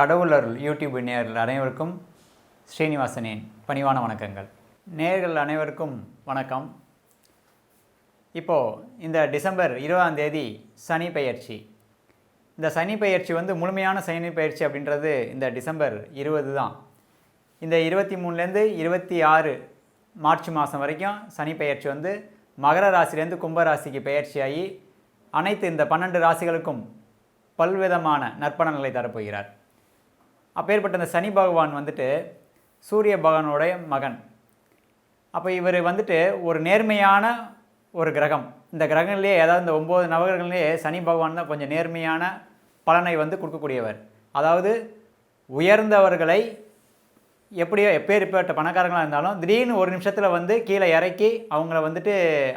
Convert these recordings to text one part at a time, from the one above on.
கடவுளர் YouTube நேயர்கள் அனைவருக்கும் ஸ்ரீனிவாசனின் பணிவான வணக்கங்கள். நேயர்கள் அனைவருக்கும் வணக்கம். இப்போது இந்த டிசம்பர் இருபதாம் தேதி சனி பயிற்சி இந்த சனி பயிற்சி வந்து முழுமையான சனி பயிற்சி அப்படின்றது இந்த டிசம்பர் இருபது தான். இந்த இருபத்தி மூணுலேருந்து இருபத்தி ஆறு மார்ச் மாதம் வரைக்கும் சனி பயிற்சி வந்து மகர ராசிலேருந்து கும்ப ராசிக்கு அனைத்து இந்த பன்னெண்டு ராசிகளுக்கும் பல்விதமான நற்பலன்களை தரப்போகிறார். அப்பேற்பட்ட இந்த சனி பகவான் வந்துட்டு சூரிய பகவானுடைய மகன். அப்போ இவர் வந்துட்டு ஒரு நேர்மையான ஒரு கிரகம். இந்த கிரகங்கள்லேயே ஏதாவது இந்த ஒம்பது நவகிரகங்கள்லேயே சனி பகவான் தான் கொஞ்சம் நேர்மையான பலனை வந்து கொடுக்கக்கூடியவர். அதாவது உயர்ந்தவர்களை எப்படியோ எப்பேற்பட்ட பணக்காரங்களாக இருந்தாலும் திடீர்னு ஒரு நிமிஷத்தில் வந்து கீழே இறக்கி அவங்கள வந்துட்டு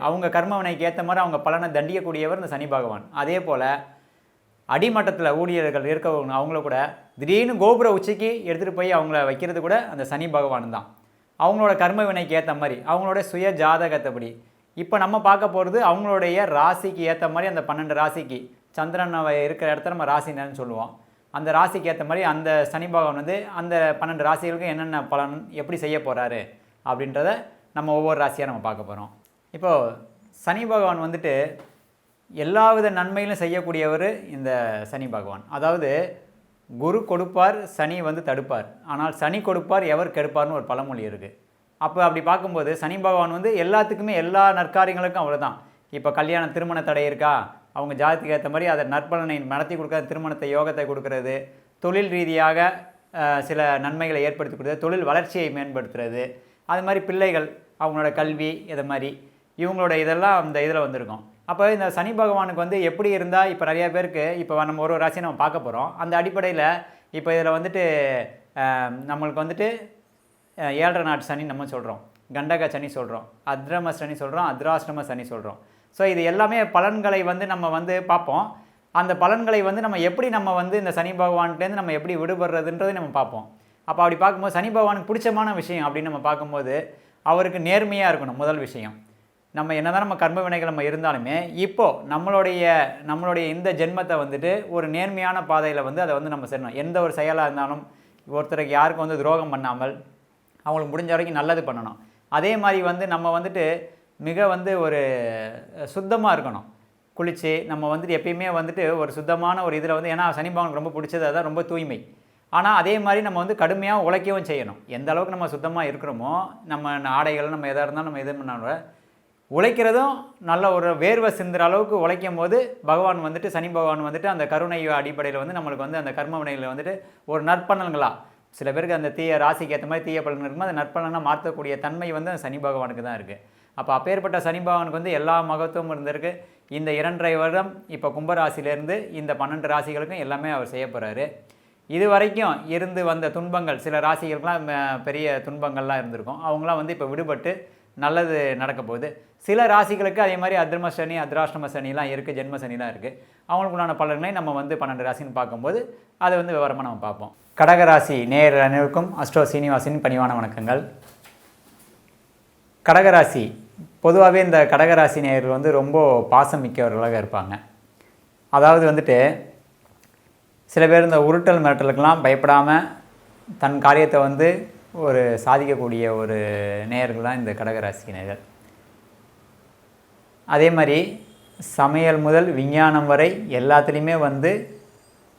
அவங்க கர்மவினைக்கு ஏற்ற மாதிரி அவங்க பலனை தண்டிக்கக்கூடியவர் இந்த சனி பகவான். அதே போல் அடிமட்டத்தில் ஊழியர்கள் இருக்கவங்க அவங்கள கூட திடீர்னு கோபுர உச்சிக்கு எடுத்துகிட்டு போய் அவங்கள வைக்கிறது கூட அந்த சனி பகவான் தான் அவங்களோட கர்ம வினைக்கு ஏற்ற மாதிரி அவங்களோட சுய ஜாதகத்தைப்படி இப்போ நம்ம பார்க்க போகிறது அவங்களுடைய ராசிக்கு ஏற்ற மாதிரி அந்த பன்னெண்டு ராசிக்கு. சந்திரன் இருக்கிற இடத்துல நம்ம ராசினு சொல்லுவோம். அந்த ராசிக்கு ஏற்ற மாதிரி அந்த சனி பகவான் வந்து அந்த பன்னெண்டு ராசிகளுக்கும் என்னென்ன பலன் எப்படி செய்ய போகிறாரு அப்படின்றத நம்ம ஒவ்வொரு ராசியாக நம்ம பார்க்க போகிறோம் இப்போது சனி பகவான் வந்துட்டு எல்லாவித நன்மையிலும் செய்யக்கூடியவர் இந்த சனி பகவான். அதாவது குரு கொடுப்பார் சனி வந்து தடுப்பார். ஆனால் சனி கொடுப்பார் எவர் கெடுப்பார்னு ஒரு பழமொழி இருக்குது அப்போ அப்படி பார்க்கும்போது சனி பகவான் வந்து எல்லாத்துக்குமே எல்லா நற்காரியங்களுக்கும் அவ்வளோ தான் இப்போ கல்யாண திருமண தடை இருக்கா? அவங்க ஜாதிக்கு ஏற்ற மாதிரி அதை நற்பலனை நடத்தி கொடுக்காத திருமணத்தை யோகத்தை கொடுக்கறது. தொழில் ரீதியாக சில நன்மைகளை ஏற்படுத்தி கொடுக்குறது. தொழில் வளர்ச்சியை மேம்படுத்துறது. அது மாதிரி பிள்ளைகள் அவங்களோட கல்வி இதை மாதிரி. இவங்களோட இதெல்லாம் அந்த இதில் வந்திருக்கும். அப்போ இந்த சனி பகவானுக்கு வந்து எப்படி இருந்தால் இப்போ நிறையா பேருக்கு இப்போ நம்ம ஒரு ஒரு ராசியை நம்ம பார்க்க போகிறோம் அந்த அடிப்படையில் இப்போ இதில் வந்துட்டு நம்மளுக்கு வந்துட்டு ஏழரை நாட்டு சனி நம்ம சொல்கிறோம் கண்டக சனி சொல்கிறோம் அத்ரம சனி சொல்கிறோம் அத்ராஷ்டம சனி சொல்கிறோம் ஸோ இது எல்லாமே பலன்களை வந்து நம்ம வந்து பார்ப்போம். அந்த பலன்களை வந்து நம்ம எப்படி நம்ம வந்து இந்த சனி பகவான்கிட்டேருந்து நம்ம எப்படி விடுபடுறதுன்றதை நம்ம பார்ப்போம். அப்போ அப்படி பார்க்கும்போது சனி பகவானுக்கு பிடிச்சமான விஷயம் அப்படின்னு நம்ம பார்க்கும்போது அவருக்கு நேர்மையாக இருக்கணும் முதல் விஷயம். நம்ம என்னதான் நம்ம கர்ம வினைகள் நம்ம இருந்தாலுமே இப்போ நம்மளுடைய நம்மளுடைய இந்த ஜென்மத்தை வந்துட்டு ஒரு நேர்மையான பாதையில் வந்து அதை வந்து நம்ம செய்யணும் எந்த ஒரு செயலாக இருந்தாலும் ஒருத்தருக்கு யாருக்கும் வந்து துரோகம் பண்ணாமல் அவங்களுக்கு முடிஞ்ச வரைக்கும் நல்லது பண்ணணும். அதே மாதிரி வந்து நம்ம வந்துட்டு மிக வந்து ஒரு சுத்தமாக இருக்கணும். குளித்து நம்ம வந்துட்டு எப்பயுமே வந்துட்டு ஒரு சுத்தமான ஒரு இதில் வந்து ஏன்னா சனி பகவானுக்கு ரொம்ப பிடிச்சது அதான் ரொம்ப தூய்மை. ஆனால் அதே மாதிரி நம்ம வந்து கடுமையாக உழைக்கவும் செய்யணும். எந்த அளவுக்கு நம்ம சுத்தமாக இருக்கிறோமோ நம்ம ஆடைகள் நம்ம எதாக இருந்தாலும் நம்ம எது பண்ணாலும் உழைக்கிறதும் நல்ல ஒரு வேர்வை சிந்துற அளவுக்கு உழைக்கும் போது பகவான் வந்துட்டு சனி பகவான் வந்துட்டு அந்த கருணை அடிப்படையில் வந்து நம்மளுக்கு வந்து அந்த கர்ம வினைகளை வந்துட்டு ஒரு நற்பலன்களா சில பேருக்கு அந்த தீய ராசிக்கு ஏற்ற மாதிரி தீய பலன் இருக்குமோ அந்த நற்பலனாக மாற்றக்கூடிய தன்மை வந்து அந்த சனி பகவானுக்கு தான் இருக்குது அப்போ அப்பேற்பட்ட சனி பகவானுக்கு வந்து எல்லா மகத்துவமும் இருந்திருக்கு. இந்த இரண்டரை வருடம் இப்போ கும்பராசிலேருந்து இந்த பன்னெண்டு ராசிகளுக்கும் எல்லாமே அவர் செய்ய போகிறாரு இது வரைக்கும் இருந்து வந்த துன்பங்கள் சில ராசிகளுக்கெல்லாம் பெரிய துன்பங்கள்லாம் இருந்திருக்கும். அவங்களாம் வந்து இப்போ விடுபட்டு நல்லது நடக்க போகுது. சில ராசிகளுக்கு அதே மாதிரி அத்ரம சனி அத்ராஷ்டம சனிலாம் இருக்குது ஜென்ம சனிலாம் இருக்குது அவங்களுக்கு உண்டான பலன்களை நம்ம வந்து பன்னெண்டு ராசின்னு பார்க்கும்போது அதை வந்து விவரமாக நம்ம பார்ப்போம். கடகராசி நேர் அனைவருக்கும் அஸ்ட்ரோ சீனிவாசின் பணிவான வணக்கங்கள். கடகராசி பொதுவாகவே இந்த கடகராசி நேர்கள் வந்து ரொம்ப பாசம் மிக்கவர்களாக இருப்பாங்க. அதாவது வந்துட்டு சில பேர் இந்த உருட்டல் மிரட்டலுக்கெல்லாம் பயப்படாமல் தன் காரியத்தை வந்து ஒரு சாதிக்கக்கூடிய ஒரு நேயர்கள் தான் இந்த கடகராசினர்கள் அதே மாதிரி சமையல் முதல் விஞ்ஞானம் வரை எல்லாத்துலேயுமே வந்து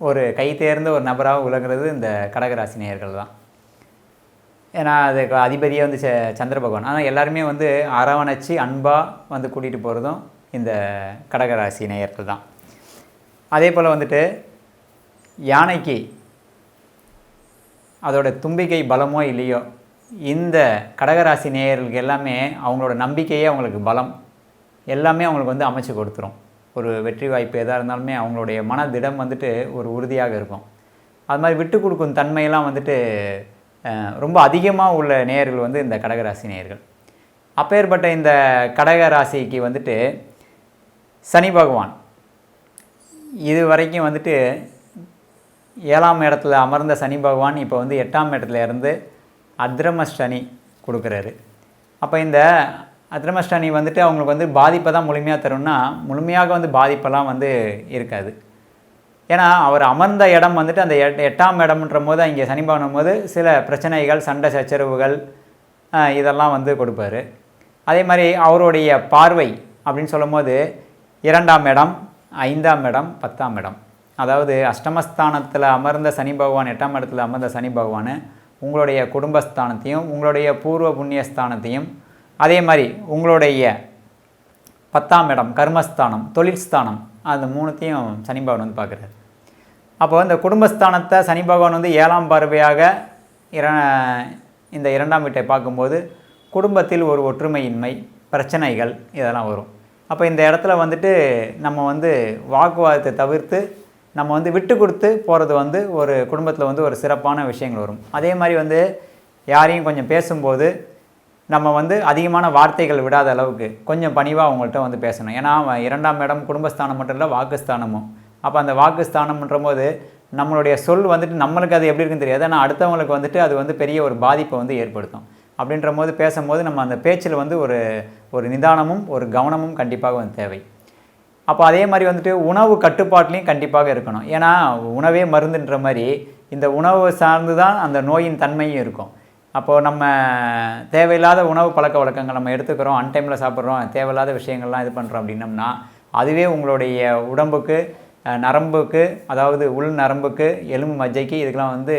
ஒரு கை தேர்ந்த ஒரு நபராக விளங்குறது இந்த கடகராசி நேயர்கள் தான். ஏன்னா அதுக்கு அதிபதியே வந்து ச- சந்திர பகவான். ஆனால் எல்லாருமே வந்து அரவணைச்சு அன்பாக வந்து கூட்டிகிட்டு போகிறதும் இந்த கடகராசி நேயர்கள் தான். அதே போல் வந்துட்டு யானைக்கு அதோட தும்பிக்கை பலமோ இல்லையோ இந்த கடகராசி நேயர்களுக்கு எல்லாமே அவங்களோட நம்பிக்கையே அவங்களுக்கு பலம். எல்லாமே அவங்களுக்கு வந்து அமைச்சு கொடுத்துரும். ஒரு வெற்றி வாய்ப்பு எதாக இருந்தாலுமே அவங்களுடைய மனதிடம் வந்துட்டு ஒரு உறுதியாக இருக்கும். அது மாதிரி விட்டு கொடுக்கும் தன்மையெல்லாம் வந்துட்டு ரொம்ப அதிகமாக உள்ள நேயர்கள் வந்து இந்த கடகராசி நேயர்கள். அப்பேற்பட்ட இந்த கடகராசிக்கு வந்துட்டு சனி பகவான். இது வரைக்கும் வந்துட்டு ஏழாம் இடத்துல அமர்ந்த சனி பகவான் இப்போ வந்து எட்டாம் இடத்துல இருந்து அத்ரம சனி கொடுக்குறாரு. அப்போ இந்த அத்ரம சனி வந்துட்டு அவங்களுக்கு வந்து பாதிப்பை தான் முழுமையாக தரும்னா முழுமையாக வந்து பாதிப்பெல்லாம் வந்து இருக்காது. ஏன்னா அவர் அமர்ந்த இடம் வந்துட்டு அந்த எட் எட்டாம் இடம்ன்ற போது அங்கே சனி பகவான் போது சில பிரச்சனைகள் சண்டை சச்சரவுகள் இதெல்லாம் வந்து கொடுப்பாரு. அதே மாதிரி அவருடைய பார்வை அப்படின்னு சொல்லும்போது இரண்டாம் இடம் ஐந்தாம் இடம் பத்தாம் இடம். அதாவது அஷ்டமஸ்தானத்தில் அமர்ந்த சனி பகவான் எட்டாம் இடத்துல அமர்ந்த சனி பகவான் உங்களுடைய குடும்பஸ்தானத்தையும் உங்களுடைய பூர்வ புண்ணியஸ்தானத்தையும் அதே மாதிரி உங்களுடைய பத்தாம் இடம் கர்மஸ்தானம் தொழில் ஸ்தானம் அந்த மூணுத்தையும் சனி பகவான் வந்து பார்க்குறாரு. அப்போ இந்த குடும்பஸ்தானத்தை சனி பகவான் வந்து ஏழாம் பார்வையாக இர இந்த இரண்டாம் வீட்டை பார்க்கும்போது குடும்பத்தில் ஒரு ஒற்றுமையின்மை பிரச்சனைகள் இதெல்லாம் வரும். அப்போ இந்த இடத்துல வந்துட்டு நம்ம வந்து வாக்குவாதத்தை தவிர்த்து நம்ம வந்து விட்டு கொடுத்து போகிறது வந்து ஒரு குடும்பத்தில் வந்து ஒரு சிறப்பான விஷயங்கள் வரும். அதே மாதிரி வந்து யாரையும் கொஞ்சம் பேசும்போது நம்ம வந்து அதிகமான வார்த்தைகள் விடாத அளவுக்கு கொஞ்சம் பணிவாக அவங்கள்ட்ட வந்து பேசணும். ஏன்னா அவன் இரண்டாம் இடம் குடும்பஸ்தானம் மட்டும் இல்லை வாக்குஸ்தானமும். அப்போ அந்த வாக்குஸ்தானம்ன்ற போது நம்மளுடைய சொல் வந்துட்டு நம்மளுக்கு அது எப்படி இருக்குன்னு தெரியாது. ஆனால் அடுத்தவங்களுக்கு வந்துட்டு அது வந்து பெரிய ஒரு பாதிப்பை வந்து ஏற்படுத்தும். அப்படின்ற போது பேசும்போது நம்ம அந்த பேச்சில் வந்து ஒரு ஒரு நிதானமும் ஒரு கவனமும் கண்டிப்பாக வந்து தேவை. அப்போ அதே மாதிரி வந்துட்டு உணவு கட்டுப்பாட்லேயும் கண்டிப்பாக இருக்கணும். ஏன்னா உணவே மருந்துன்ற மாதிரி இந்த உணவு சார்ந்து தான் அந்த நோயின் தன்மையும் இருக்கும். அப்போது நம்ம தேவையில்லாத உணவு பழக்க வழக்கங்கள் நம்ம எடுத்துக்கிறோம் அன்டைமில் சாப்பிட்றோம் தேவையில்லாத விஷயங்கள்லாம் இது பண்ணுறோம் அப்படின்னம்னா அதுவே உங்களுடைய உடம்புக்கு நரம்புக்கு அதாவது உள் நரம்புக்கு எலும்பு மஜ்ஜைக்கு இதுக்கெலாம் வந்து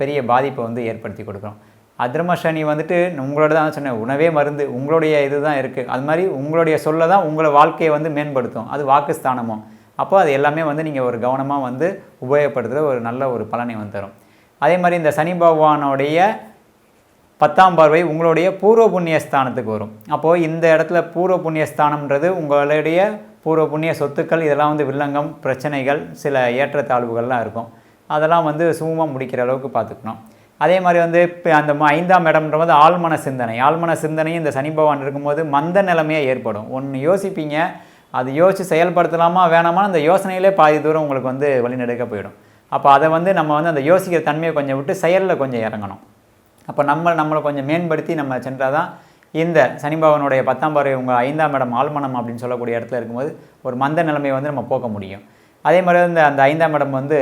பெரிய பாதிப்பை வந்து ஏற்படுத்தி கொடுக்குறோம் அதிர்ம சனி வந்துட்டு உங்களோட தான் சொன்னேன் உணவே மருந்து உங்களுடைய இது தான் இருக்குது அது மாதிரி உங்களுடைய சொல்ல தான் உங்களை வாழ்க்கையை வந்து மேம்படுத்தும். அது வாக்குஸ்தானமும். அப்போ அது எல்லாமே வந்து நீங்கள் ஒரு கவனமாக வந்து உபயோகப்படுத்துகிற ஒரு நல்ல ஒரு பலனை வந்து தரும். அதே மாதிரி இந்த சனி பகவானுடைய பத்தாம் பார்வை உங்களுடைய பூர்வ புண்ணிய ஸ்தானத்துக்கு வரும். அப்போது இந்த இடத்துல பூர்வ புண்ணியஸ்தானம்ன்றது உங்களுடைய பூர்வ புண்ணிய சொத்துக்கள் இதெல்லாம் வந்து வில்லங்கம் பிரச்சனைகள் சில ஏற்றத்தாழ்வுகள்லாம் இருக்கும். அதெல்லாம் வந்து சுமமாக முடிக்கிற அளவுக்கு பார்த்துக்கணும். அதே மாதிரி வந்து இப்போ அந்த ஐந்தாம் இடம்ன்ற போது ஆழ்மன சிந்தனை. ஆழ்மன சிந்தனையும் இந்த சனி பகவான் இருக்கும்போது மந்த நிலைமையாக ஏற்படும். ஒன்று யோசிப்பீங்க அது யோசித்து செயல்படுத்தலாமா வேணாமா அந்த யோசனையிலே பாதி தூரம் உங்களுக்கு வந்து வழிநடுக்க போயிடும். அப்போ அதை வந்து நம்ம வந்து அந்த யோசிக்கிற தன்மையை கொஞ்சம் விட்டு செயலில் கொஞ்சம் இறங்கணும். அப்போ நம்ம நம்மளை கொஞ்சம் மேம்படுத்தி நம்ம சென்றால் தான் இந்த சனி பகவானுடைய பத்தாம் பறவை உங்கள் ஐந்தாம் இடம் ஆழ்மனம் அப்படின்னு சொல்லக்கூடிய இடத்துல இருக்கும்போது ஒரு மந்த நிலைமையை வந்து நம்ம போக்க முடியும். அதே மாதிரி இந்த அந்த ஐந்தாம் இடம் வந்து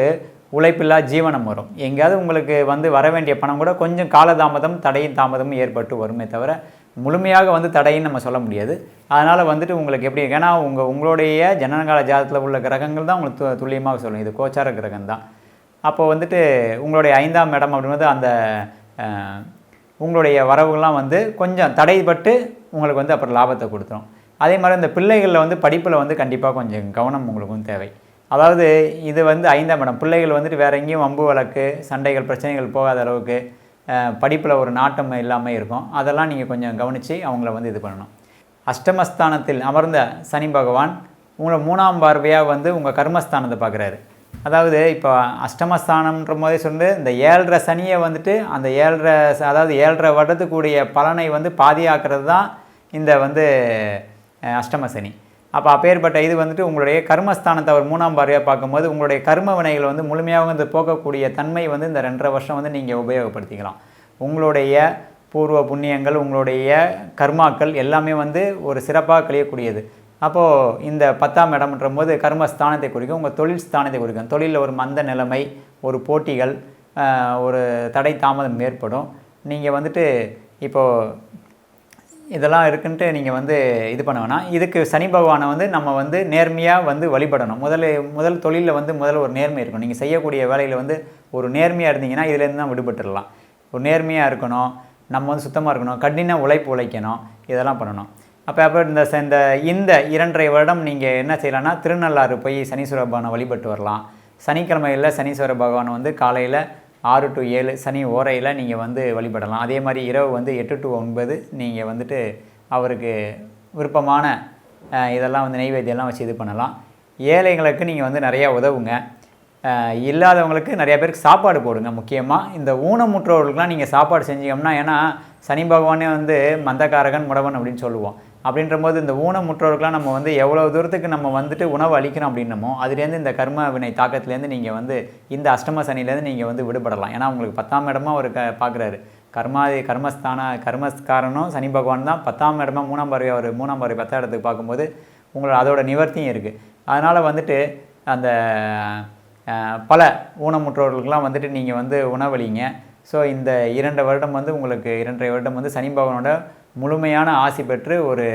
உழைப்பில்லா ஜீவனம் வரும். எங்கேயாவது உங்களுக்கு வந்து வர வேண்டிய பணம் கூட கொஞ்சம் காலதாமதம் தடையும் தாமதமும் ஏற்பட்டு வருமே தவிர முழுமையாக வந்து தடைன்னு நம்ம சொல்ல முடியாது. அதனால் வந்துட்டு உங்களுக்கு எப்படி ஏன்னா உங்கள் உங்களுடைய ஜனனகால ஜாதத்தில் உள்ள கிரகங்கள் தான் உங்களுக்கு து- துல்லியமாக சொல்லும். இது கோச்சார கிரகம் தான். அப்போ வந்துட்டு உங்களுடைய ஐந்தாம் இடம் அப்படின்றது அந்த உங்களுடைய வரவுகள்லாம் வந்து கொஞ்சம் தடைப்பட்டு உங்களுக்கு வந்து அப்புறம் லாபத்தை கொடுத்துரும். அதே மாதிரி இந்த பிள்ளைகளில் வந்து படிப்பில் வந்து கண்டிப்பாக கொஞ்சம் கவனம் உங்களுக்கும் தேவை. அதாவது இது வந்து ஐந்தாம் இடம். பிள்ளைகள் வந்துட்டு வேற எங்கேயும் வம்பு வழக்கு சண்டைகள் பிரச்சனைகள் போகாத அளவுக்கு படிப்பில் ஒரு நாட்டம் இல்லாமல் இருக்கும். அதெல்லாம் நீங்கள் கொஞ்சம் கவனித்து அவங்கள வந்து இது பண்ணணும். அஷ்டமஸ்தானத்தில் அமர்ந்த சனி பகவான் உங்களை மூணாம் பார்வையாக வந்து உங்கள் கர்மஸ்தானத்தை பார்க்குறாரு. அதாவது இப்போ அஷ்டமஸ்தானம்ன்ற போதே சொல்லு இந்த ஏழரை சனியை வந்துட்டு அந்த ஏழரை அதாவது ஏழரை வருடத்துக்குரிய பலனை வந்து பாதியாக்குறது தான் இந்த வந்து அஷ்டம சனி. அப்போ அப்பேற்பட்ட இது வந்துட்டு உங்களுடைய கர்மஸ்தானத்தை அவர் மூணாம் பார்வையாக பார்க்கும்போது உங்களுடைய கர்ம வினைகள் வந்து முழுமையாக வந்து போக்கக்கூடிய தன்மை வந்து இந்த ரெண்டரை வருஷம் வந்து நீங்கள் உபயோகப்படுத்திக்கலாம். உங்களுடைய பூர்வ புண்ணியங்கள் உங்களுடைய கர்மாக்கள் எல்லாமே வந்து ஒரு சிறப்பாக கழியக்கூடியது. அப்போது இந்த பத்தாம் இடம்ன்ற போது கர்மஸ்தானத்தை குறிக்கும் உங்கள் தொழில் ஸ்தானத்தை குறிக்கும். தொழிலில் ஒரு மந்த நிலைமை ஒரு போட்டிகள் ஒரு தடை தாமதம் ஏற்படும். நீங்கள் வந்துட்டு இப்போது இதெல்லாம் இருக்குன்ட்டு நீங்கள் வந்து இது பண்ண வேணாம். இதுக்கு சனி பகவானை வந்து நம்ம வந்து நேர்மையாக வந்து வழிபடணும். முதல்ல முதல் தொழிலில் வந்து முதல்ல ஒரு நேர்மை இருக்கணும். நீங்கள் செய்யக்கூடிய வேலையில் வந்து ஒரு நேர்மையாக இருந்தீங்கன்னா இதுலேருந்து தான் விடுபட்டுடலாம். ஒரு நேர்மையாக இருக்கணும். நம்ம வந்து சுத்தமாக இருக்கணும். கடின உழைப்பு உழைக்கணும். இதெல்லாம் பண்ணணும். அப்போ அப்போ இந்த ச- இந்த இந்த இரண்டரை வருடம் நீங்கள் என்ன செய்யலாம்னா திருநள்ளாறு போய் சனீஸ்வர பகவானை வழிபட்டு வரலாம். சனிக்கிழமையில் சனீஸ்வர பகவானை வந்து காலையில் ஆறு டு ஏழு சனி ஓரையில் நீங்கள் வந்து வழிபடலாம். அதே மாதிரி இரவு வந்து எட்டு டு ஒன்பது நீங்கள் வந்துட்டு அவருக்கு விருப்பமான இதெல்லாம் வந்து நெய்வேத்தியெல்லாம் வச்சு இது பண்ணலாம். ஏழைங்களுக்கு நீங்கள் வந்து நிறையா உதவுங்க. இல்லாதவங்களுக்கு நிறைய பேருக்கு சாப்பாடு போடுங்க முக்கியமாக இந்த ஊனமுற்றோர்களுக்கெலாம் நீங்கள் சாப்பாடு செஞ்சீங்கன்னா ஏன்னா சனி பகவானே வந்து மந்தக்காரகன் முடவன் அப்படின்னு சொல்லுவோம். அப்படின்ற போது இந்த ஊனமுற்றோருக்கெலாம் நம்ம வந்து எவ்வளோ தூரத்துக்கு நம்ம வந்துட்டு உணவு அளிக்கிறோம் அப்படின்னமோ அதுலேருந்து இந்த கர்ம வினை தாக்கத்துலேருந்து நீங்கள் வந்து இந்த அஷ்டம சனிலேருந்து நீங்கள் வந்து விடுபடலாம். ஏன்னா உங்களுக்கு பத்தாம் இடமா ஒரு க பார்க்குறாரு கர்மாதி கர்மஸ்தான கர்மஸ்காரனும் சனி பகவான் தான் பத்தாம் இடமா மூணாம் பார்வை அவர் மூணாம் பறவை பத்தாம் இடத்துக்கு பார்க்கும்போது உங்களோட அதோட நிவர்த்தியும் இருக்குது அதனால் வந்துட்டு அந்த பல ஊனமுற்றோர்களுக்கெலாம் வந்துட்டு நீங்கள் வந்து உணவளிங்க. ஸோ இந்த இரண்டு வருடம் வந்து உங்களுக்கு இரண்டரை வருடம் வந்து சனி பகவானோட முழுமையான ஆசி பெற்று ஒரு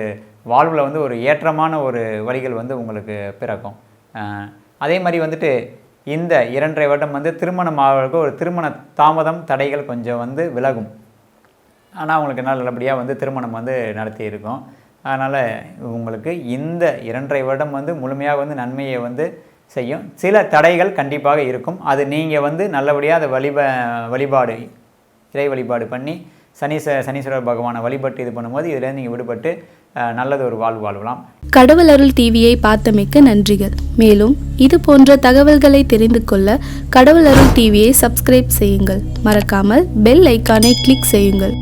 வாழ்வில் வந்து ஒரு ஏற்றமான ஒரு வழிகள் வந்து உங்களுக்கு பிறக்கும். அதே மாதிரி வந்துட்டு இந்த இரண்டரை வருடம் வந்து திருமணம் ஆகிறதுக்கு ஒரு திருமண தாமதம் தடைகள் கொஞ்சம் வந்து விலகும். ஆனால் உங்களுக்கு நல்லபடியாக வந்து திருமணம் வந்து நடத்தி இருக்கும். அதனால் உங்களுக்கு இந்த இரண்டரை வருடம் வந்து முழுமையாக வந்து நன்மையை வந்து செய்யும். சில தடைகள் கண்டிப்பாக இருக்கும். அது நீங்கள் வந்து நல்லபடியாக அதை வழிப வழிபாடு இறை வழிபாடு பண்ணி சனீஸ்வர சனீஸ்வரர் பகவானை வழிபட்டு இது பண்ணும்போது இதிலேருந்து நீங்கள் விடுபட்டு நல்லது ஒரு வாழ்வு வாழலாம். கடவுள் அருள் டிவியை பார்த்தமைக்க நன்றிகள். மேலும் இது போன்ற தகவல்களை தெரிந்து கொள்ள கடவுள் அருள் டிவியை சப்ஸ்கிரைப் செய்யுங்கள். மறக்காமல் பெல் ஐக்கானை கிளிக் செய்யுங்கள்.